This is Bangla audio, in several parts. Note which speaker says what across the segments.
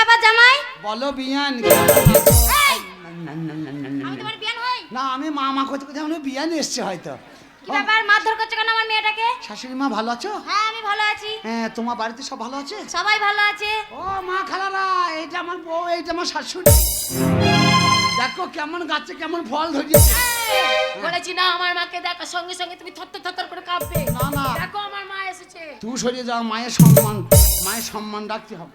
Speaker 1: ব্যাপার জামাই?
Speaker 2: বলো বিয়ান। না,
Speaker 1: আমি
Speaker 2: মা মা করতে করতে আমি বিয়ান এসছে হয়তো।
Speaker 1: কি ব্যাপার? মারধর করছ কেন আমার মেয়েটাকে?
Speaker 2: শাশুড়ি মা ভালো আছো?
Speaker 1: হ্যাঁ আমি ভালো আছি।
Speaker 2: হ্যাঁ তোমার বাড়িতে সব ভালো আছে?
Speaker 1: সবাই ভালো আছে।
Speaker 2: ও মা খালারা এইটা আমার বউ এইটা আমার শাশুড়ি। দেখো কেমন গাছে কেমন ফল ধরিয়েছে।
Speaker 3: বলেছি না আমার মাকে দেখা সঙ্গে সঙ্গে তুমি থরথর থরথর করে কাঁপবে।
Speaker 2: না, না।
Speaker 3: দেখো আমার মা এসেছে।
Speaker 2: তুই সরিয়ে যাও মায়ের সম্মান মায়ের সম্মান রাখতে হবে।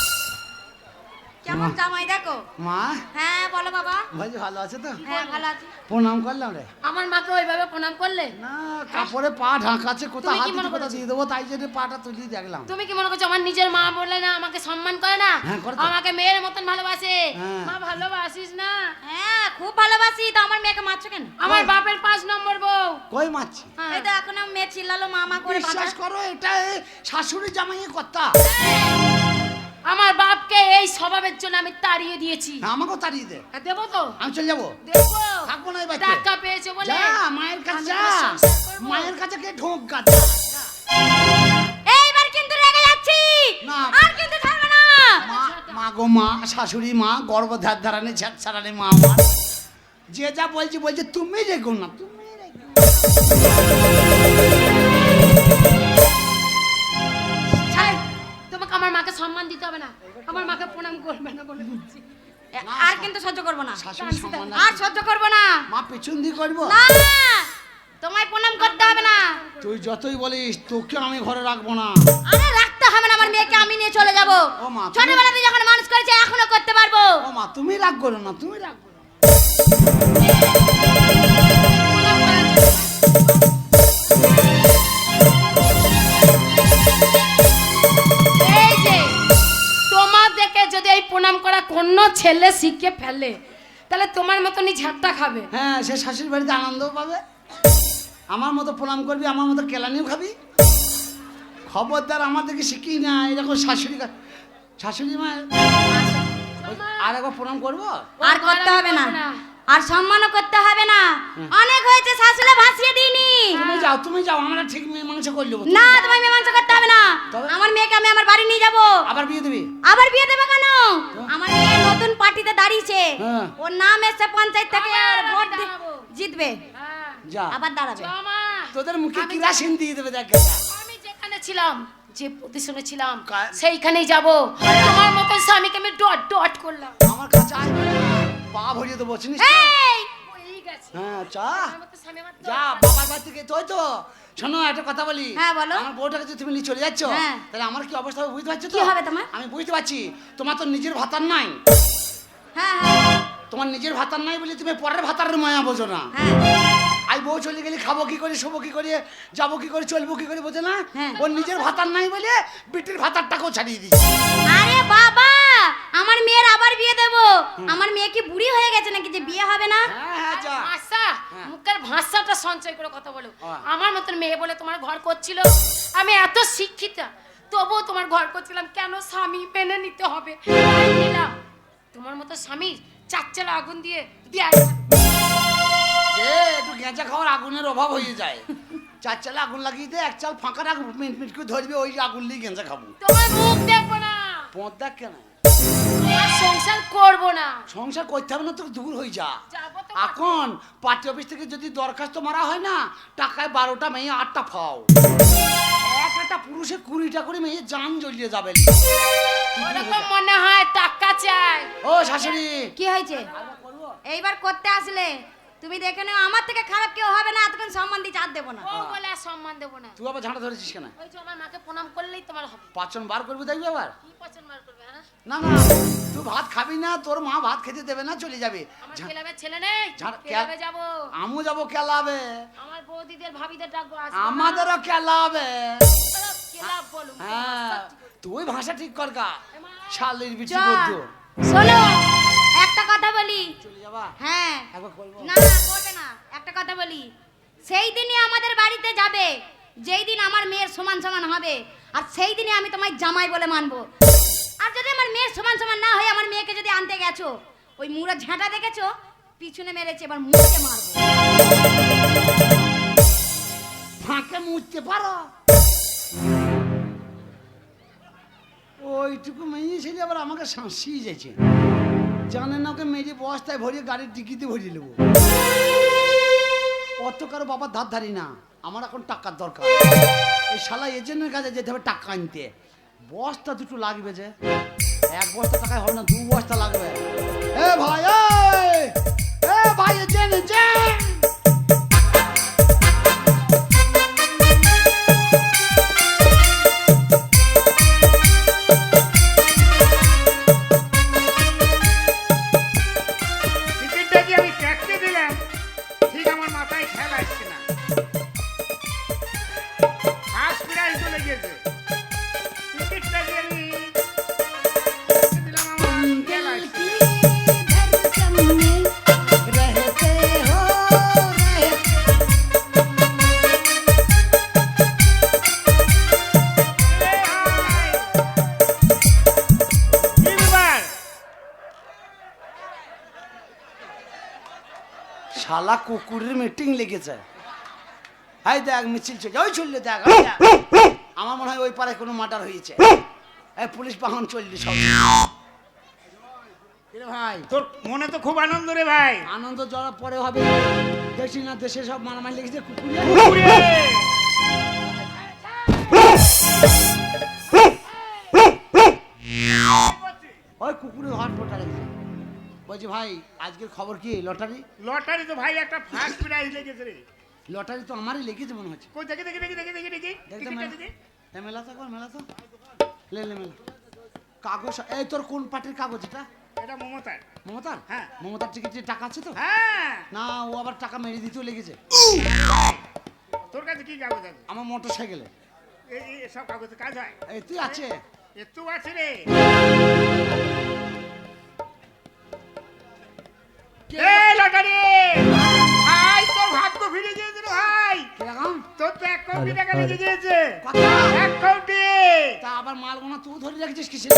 Speaker 1: কেমন জামাই দেখো।
Speaker 2: মা?
Speaker 1: হ্যাঁ বলো বাবা।
Speaker 2: ভাই ভালো আছে তো?
Speaker 1: হ্যাঁ ভালো আছি।
Speaker 2: প্রণাম করলাম রে।
Speaker 3: আমার মাকে ওইভাবে প্রণাম করলে?
Speaker 2: না কাপড়ে পা ঢাকাছে কোথাও
Speaker 3: তুমি
Speaker 2: হাত
Speaker 3: মনে করেছ?
Speaker 2: দিয়ে দেবো? তাই জন্য পাটা তুলি দেখলাম।
Speaker 3: তুমি কি মনে করছ? আমার নিজের মা বললে না আমাকে সম্মান করে না?
Speaker 2: হ্যাঁ।
Speaker 3: আমাকে মেয়ের মতন ভালোবাসে।
Speaker 2: হ্যাঁ।
Speaker 3: মা ভালোবাসিস না?
Speaker 1: হ্যাঁ খুব ভালোবাসি। তো আমার মেয়েকে মারছো কেন?
Speaker 3: আমার বাপের পাঁচ নম্বর বউ।
Speaker 2: কই মারছি?
Speaker 3: হ্যাঁ।
Speaker 1: এই তো এখন মেয়ে চিল্লালো মামা করে
Speaker 2: বিশ্বাস করো এটা শাশুড়ি জামাইয়ে কথা
Speaker 3: আমার বাপকে এই স্বভাবের জন্য আমি তাড়িয়ে দিয়েছি।
Speaker 2: হ্যাঁ, আমাকেও তাড়িয়ে দে।
Speaker 3: আর দেবো তো।
Speaker 2: আমি চলে যাব।
Speaker 3: দেখব
Speaker 2: থাকব না বাড়িতে।
Speaker 3: টাকা পেয়েছে বলে
Speaker 2: মায়ের কাছে যা। মায়ের কাছে কে ঢোক গাছ
Speaker 1: এইবার কিন্তু রেগে যাচ্ছি।
Speaker 2: না।
Speaker 1: আর কিন্তু ছাড়বে না।
Speaker 2: মা গো মা শাশুড়ি মা গর্ব ধার ধারানে ঝাট ছাড়ানে মা। আমার যে যা বলছি বলছে তুমি রেখো না তুমি রেখো
Speaker 3: করবে না বলে দিচ্ছি
Speaker 1: এ- আর কিন্তু সহ্য করব না। আর সহ্য করব না।
Speaker 2: মা পেছন দিয়ে করব?
Speaker 1: না তোমায় প্রণাম করতে হবে না।
Speaker 2: তুই যতই বলিস তোকে আমি ঘরে রাখব না।
Speaker 1: আরে রাখতে হবে না আমার মেয়েকে আমি নিয়ে চলে যাব।
Speaker 2: ও মা, তুমি-
Speaker 1: ছোটবেলাতে যখন মানুষ করেছে এখনও করতে পারব।
Speaker 2: ও মা তুমি রাগ করো না তুমি রাগ করো
Speaker 3: কোনো ছেলে শিখে ফেলে। তাহলে তোমার মতনই ঝাপটা খাবে।
Speaker 2: হ্যাঁ সে শাশুড়ি বাড়িতে আনন্দও পাবে। আমার মতো প্রণাম করবি আমার মতো কেলানিও খাবি। খবরদার আমাদেরকে শিখি না এরকম শাশুড়ি শাশুড়ি মা আর একবার প্রণাম করব?
Speaker 1: আর করতে হবে না। আর সম্মানও করতে হবে না। অনেক হয়েছে শাশুড়ে ভাসিয়ে দিইনি।
Speaker 2: তুমি যাও তুমি যাও আমরা ঠিক মেয়ে মানুষ করে নেব
Speaker 1: না তোমায় মীমাংসা করতে হবে না। আমার মেয়েকে আমি আমার বাড়ি নিয়ে যাব।
Speaker 2: আবার বিয়ে দিবি?
Speaker 1: আবার বিয়ে দেবে কেন? দাঁড়িয়েছে
Speaker 2: হ্যাঁ।
Speaker 1: ওর নাম এসছে পঞ্চায়েত থেকে ভোট। জিতবে।
Speaker 3: হ্যাঁ।
Speaker 2: যা।
Speaker 1: আবার দাঁড়াবে।
Speaker 3: জমা।
Speaker 2: তোদের মুখে কিরাসিন দিয়ে দেবে দেখ
Speaker 3: আমি যেখানে ছিলাম যে পজিশনে ছিলাম সেইখানেই যাব। তোমার মতন স্বামীকে আমি ডট ডট করলাম।
Speaker 2: আমার কাছে পা ভরিয়ে দেবো চিনিস তো?
Speaker 1: এই
Speaker 2: হ্যাঁ চা।
Speaker 3: আমার আমার
Speaker 2: যা বাবার বাড়ি থেকে তোই তো। শোনো একটা কথা বলি।
Speaker 1: হ্যাঁ, বলো।
Speaker 2: আমার বউটাকে যদি তুমি নিয়ে চলে যাচ্ছ?
Speaker 1: হ্যাঁ।
Speaker 2: তাহলে আমার কি অবস্থা হবে বুঝতে পারছ তো?
Speaker 1: হবে তোমার?
Speaker 2: আমি বুঝতে পারছি। তোমার তো নিজের ভাতার নাই।
Speaker 1: হ্যাঁ হ্যাঁ।
Speaker 2: তোমার নিজের ভাতার নাই বলে তুমি পরের ভাতারের মায়া বোঝো না।
Speaker 1: হ্যাঁ।
Speaker 2: আই বউ চলে গেলে খাব কি করে শোবো কি করে যাব কি করে চলবো কি করে বোঝে না। ওর নিজের ভাতার নাই বলে বিটির ভাতারটাকেও ছাড়িয়ে দিচ্ছে।
Speaker 1: আরে বাবা আমার মেয়ের আবার বিয়ে দেব। আমার মেয়ে কি বুড়ি হয়ে গেছে নাকি যে বিয়ে হবে না?
Speaker 2: হ্যাঁ হ্যাঁ যা।
Speaker 3: ভাষা। মুখের ভাষাটা সঞ্চয় করে কথা বলো। আমার মতন মেয়ে বলে তোমার ঘর করছিল? আমি এত শিক্ষিতা তবুও তোমার ঘর করছিলাম। কেন স্বামী মেনে নিতে হবে? নিলাম তোমার মতো স্বামীর চার চালা আগুন দিয়ে দেয়
Speaker 2: একটু গেঁচা খাওয়ার আগুনের অভাব হয়ে যায়। চার চালে আগুন লাগিয়ে দে এক চাল ফাঁকা রাখ মিট মিট করে ধরবে ওই আগুন দিয়ে গেঁচা খাব।
Speaker 3: তোমার মুখ দেখব না।
Speaker 2: পথ দেখ কেন?
Speaker 3: সংসার করব না।
Speaker 2: সংসার করতে হবে না তো দূর হয়ে যা। এখন পার্টি অফিস থেকে যদি দরখাস্ত মারা হয় না টাকায় বারোটা মেয়ে আটটা ফাও। এক একটা পুরুষে কুড়িটা করে মেয়ে জান জ্বলিয়ে যাবে।
Speaker 3: মনে হয়
Speaker 2: শাশুড়ি।
Speaker 1: কি হয়েছে? এইবার করতে আসলে তুমি দেখে নাও আমার থেকে খারাপ কেউ হবে না এতক্ষণ সম্মান দিয়ে চার দেবো না।
Speaker 3: ও বলে আর সম্মান দেবো না।
Speaker 2: তুই আবার ঝাঁটা ধরেছিস কেন?
Speaker 3: ওই যে আমার মাকে প্রণাম করলেই তোমার হবে।
Speaker 2: পাচন বার করবি দেখবি আবার?
Speaker 3: কি বার করবে হ্যাঁ?
Speaker 2: না না তুই ভাত খাবি না তোর মা ভাত খেতে দেবে না চলে যাবে।
Speaker 3: আমার ক্লাবে ছেলে নেই ক্লাবে যাব।
Speaker 2: আমু যাব কেলাবে।
Speaker 3: আমার বৌদিদের ভাবিদের ডাকবো আসব
Speaker 2: আমাদেরও কেলাবে।
Speaker 3: ক্লাব বলুন
Speaker 2: হ্যাঁ তুই ভাষা ঠিক কর গা। শালির বিটি
Speaker 1: চল।
Speaker 2: বদ্ধ
Speaker 1: শোনো, একটা কথা বলি। হ্যাঁ না করবে না, একটা কথা বলি। সেই দিনই আমাদের বাড়িতে যাবে, যেই দিন আমার মেয়ের সমান সমান হবে, আর সেই দিনই আমি তোমায় জামাই বলে মানবো। আর যদি আমার মেয়ের সমান সমান না হয়ে আমার মেয়েকে যদি আনতে গেছো, ওই মুড়া ঝাঁটা দেখেছ? পিছনে মেরেছে, এবার মুখে মারবো।
Speaker 2: ফাঁকে মুছতে পারো? ওইটুকু মেয়ে ছেলে আবার আমাকে শাঁসিয়ে যাচ্ছে। জানে না ওকে মেরে বস্তায় ভরিয়ে গাড়ির টিকিতে ভরিয়ে নেব। অত কারও বাবার ধার ধারি না, আমার এখন টাকার দরকার। এই শালা এজেন্টের কাছে যেতে হবে টাকা আনতে। বস্তা দুটো লাগবে যে, এক বস্তা টাকায় হবে না, দু বস্তা লাগবে। এ ভাই এ ভাই, এজেন্ট এজেন্ট! শালা কুকুরের মিটিং লেগেছে। হাই দেখ মিছিল চলছে। ওই চললে দেখ আমার মনে হয় ওই পারে কোনো মার্ডার হয়েছে। এই পুলিশ বাহন চললি সব। ভাই?
Speaker 4: তোর মনে তো খুব আনন্দ রে ভাই।
Speaker 2: আনন্দ জড়া পরে হবে। দেখছি না দেশে সব মারামারি লেগেছে কুকুরে।
Speaker 4: কুকুরে!
Speaker 2: ওই কুকুরে হট ফোটা লেগেছে। বলছি ভাই আজকের খবর কি? লটারি?
Speaker 4: লটারি তো ভাই একটা ফার্স্ট প্রাইজ লেগেছে রে।
Speaker 2: লটারি তো আমারই লেগেছে মনে হচ্ছে।
Speaker 4: কই দেখি দেখি দেখি দেখি দেখি দেখি। দেখি
Speaker 2: এ মেলা তো মেলা তো। লে লে মেলা। কাগজ এই তোর কোন পার্টির কাগজ এটা?
Speaker 4: এটা মমতার।
Speaker 2: মমতার?
Speaker 4: হ্যাঁ।
Speaker 2: মমতার টিকিটের টাকা আছে তো?
Speaker 4: হ্যাঁ।
Speaker 2: না ও আবার টাকা মেরে দিতেও লেগেছে।
Speaker 4: তোর কাছে কি কাগজ আছে?
Speaker 2: আমার মোটর সাইকেলে
Speaker 4: এই সব কাগজে কাজ হয়।
Speaker 2: এই তুই আছে?
Speaker 4: এত আছে রে। কোটি টাকা এক কোটি।
Speaker 2: তা আবার মাল গোনা তুই ধরে রাখছিস কিসে?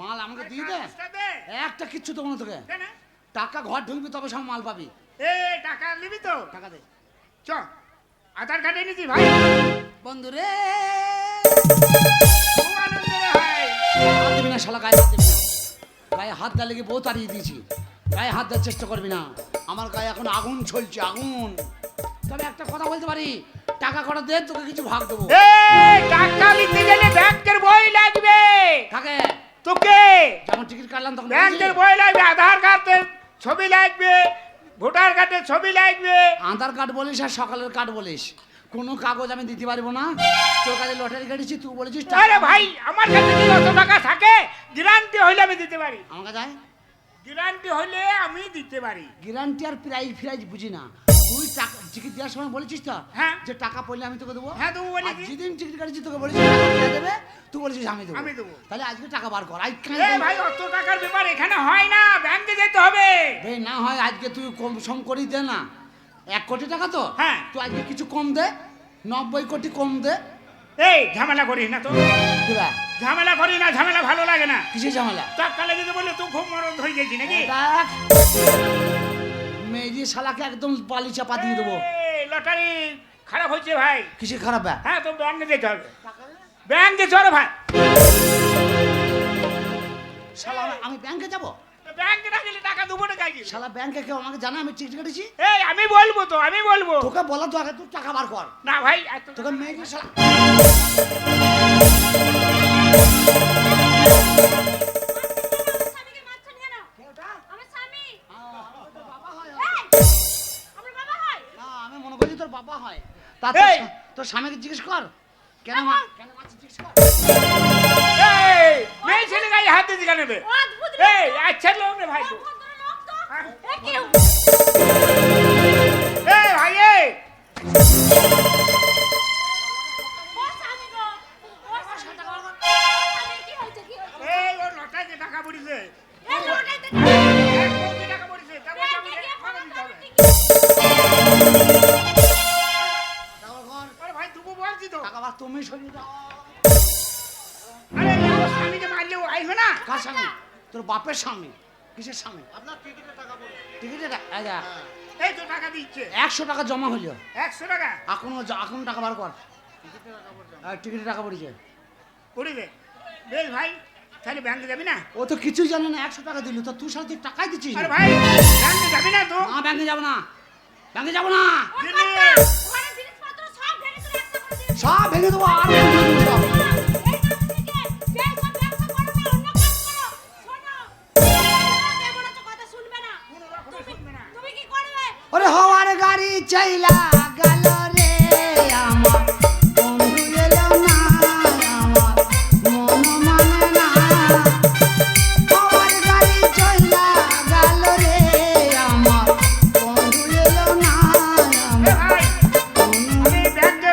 Speaker 2: মাল আমাকে দিয়ে দে।
Speaker 4: দে।
Speaker 2: একটা কিচ্ছু দেবো না তোকে। টাকা ঘর ঢুকবি তবে সব মাল পাবি।
Speaker 4: এ টাকা নিবি তো।
Speaker 2: টাকা দে।
Speaker 4: চ আধার কার্ড এনেছি ভাই।
Speaker 2: বন্ধু রে দিবি না শালা গায়ে হাত দিবি না। গায়ে হাত দেওয়া লেগে বউ তাড়িয়ে দিয়েছি। গায়ে হাত দেওয়ার চেষ্টা করবি না। আমার গায়ে এখন আগুন চলছে আগুন। তবে একটা কথা বলতে পারি। টাকা কটা দে তোকে কিছু ভাগ দেবো।
Speaker 4: টাকা নিতে গেলে ব্যাংকের বই লাগবে।
Speaker 2: থাকে
Speaker 4: তোকে।
Speaker 2: যেমন টিকিট কাটলাম তখন
Speaker 4: ব্যাংকের বই লাগবে আধার কার্ডের ছবি লাগবে ভোটার কার্ডের ছবি লাগবে।
Speaker 2: আধার কার্ড বলিস আর সকালের কার্ড বলিস। কোনো কাগজ আমি দিতে পারব না। তোর কাছে লটারি কাটিছি তুই বলেছিস
Speaker 4: আরে ভাই আমার কাছে কি অত টাকা থাকে? গ্যারান্টি হইলে আমি দিতে পারি।
Speaker 2: আমার কাছে।
Speaker 4: গ্যারান্টি হইলে আমি দিতে পারি।
Speaker 2: গ্যারান্টি আর প্রাইজ ফ্রাইজ বুঝি না। টিকিট দেওয়ার সময় বলেছিস তো?
Speaker 4: হ্যাঁ।
Speaker 2: যে টাকা পড়লে আমি তোকে দেবো।
Speaker 4: হ্যাঁ, দেবো বলেছি।
Speaker 2: আর যেদিন টিকিট কাটিছি তোকে কে দেবে তুই বলেছিস আমি দেবো।
Speaker 4: আমি দেবো।
Speaker 2: তাহলে আজকে টাকা বার কর। আজ
Speaker 4: ভাই অত টাকার ব্যাপার এখানে হয় না। ব্যাংকে যেতে হবে।
Speaker 2: বে না হয় আজকে তুই কম সম করি দে না। এক কোটি টাকা তো?
Speaker 4: হ্যাঁ।
Speaker 2: তুই আজকে কিছু কম দে। নব্বই কোটি কম দে।
Speaker 4: এই ঝামেলা করিস না তো। ঝামেলা করি না ঝামেলা ভালো লাগে না।
Speaker 2: কিসের ঝামেলা?
Speaker 4: টাকা যদি বললে তুই খুব মরদ হয়ে গেছি নাকি?
Speaker 2: মেয়ে শালাকে একদম বালি চাপা দিয়ে দেবো।
Speaker 4: লটারি খারাপ হয়েছে ভাই।
Speaker 2: কিসে খারাপ ব্যাগ
Speaker 4: হ্যাঁ তো ব্যাংকে যেতে হবে। ব্যাংকে চলো ভাই।
Speaker 2: শালা আমি- ব্যাংকে যাব?
Speaker 4: ব্যাংকে না গেলে টাকা দেবো না কাজ
Speaker 2: শালা ব্যাংকে কেউ আমাকে জানা আমি টিকিট কেটেছি?
Speaker 4: এই আমি বলব তো আমি বলব।
Speaker 2: তোকে বলা তো আগে তুই টাকা বার কর।
Speaker 4: না ভাই
Speaker 2: তোকে মেয়েকে শালা
Speaker 1: এই!
Speaker 2: তোর- তোর স্বামীকে জিজ্ঞেস কর। কেন মা কেন মারছিস জিজ্ঞেস কর?
Speaker 4: এই! মেয়ে ছেলে গায়ে হাত দিয়ে কেন
Speaker 1: নেবে।
Speaker 4: এই আচ্ছা লোক রে ভাই। তো।
Speaker 2: তোর বাপের স্বামী? কিসের স্বামী? আপনার টিকিটের টাকা টিকিটের
Speaker 4: এই তো টাকা দিচ্ছে।
Speaker 2: একশো টাকা জমা হইল।
Speaker 4: একশো টাকা?
Speaker 2: এখনও এখনও টাকা বার কর। আর টিকিটের টাকা পড়েছে।
Speaker 4: করে দে বেশ ভাই তাহলে ব্যাংকে যাবি না?
Speaker 2: ও তো কিছুই জানে না একশো টাকা দিল। তো তুই সাথে টাকাই দিচ্ছিস
Speaker 4: আরে ভাই ব্যাংকে যাবি না তো?
Speaker 2: না ব্যাংকে যাব না। ব্যাংকে যাব না।
Speaker 1: সব ভেঙে
Speaker 2: দেবো আর চাইলা গেল রে আমার। বন্ধু এলো না আমার মন মানে না। হওয়ার গাড়ি চাইলা গেল রে আমার বন্ধু এলো না আমার।
Speaker 4: আমি ব্যাংকে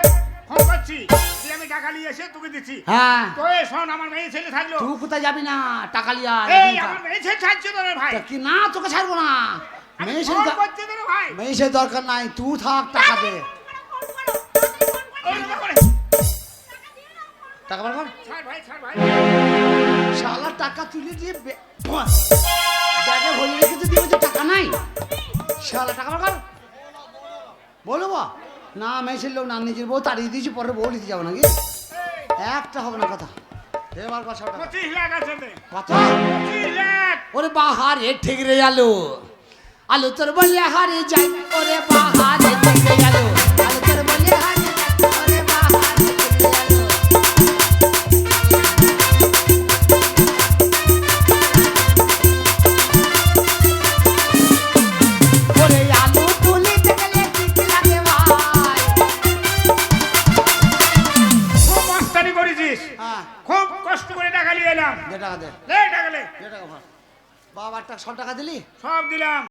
Speaker 4: ফোন করছি দিয়ে আমি টাকা নিয়ে এসে তোকে দিচ্ছি।
Speaker 2: হ্যাঁ।
Speaker 4: তো এ শোন আমার মেয়ে ছেলে থাকল।
Speaker 2: তুই কোথায় যাবি না? টাকা লিয়া
Speaker 4: এই আমার মেয়ে ছেলে ছাড়ছে তো ভাই।
Speaker 2: কি না তোকে ছাড়বো না?
Speaker 4: আমি
Speaker 2: মেয়ে
Speaker 4: ফোন
Speaker 2: সে
Speaker 4: করছি তো রে ভাই।
Speaker 2: মেয়ে সে দরকার নাই তুই থাক টাকা দে। টাকা বার কর। শালা টাকা তুলে দিয়ে বে- ব্যাগে ভরে রেখেছে দিয়ে বলছে টাকা নাই। শালা টাকা বার কর। বলব না মেয়েছের লোক না নিজের বউ তাড়িয়ে দিয়েছি পরে বউ নিতে যাব নাকি? একটা হবে না কথা। এবার
Speaker 4: লাখ।
Speaker 2: ওরে বাহারে ঠেকরে আলো। আলো তোর বললে হারে যাই ওরে বাহারে ঠেকরে আলো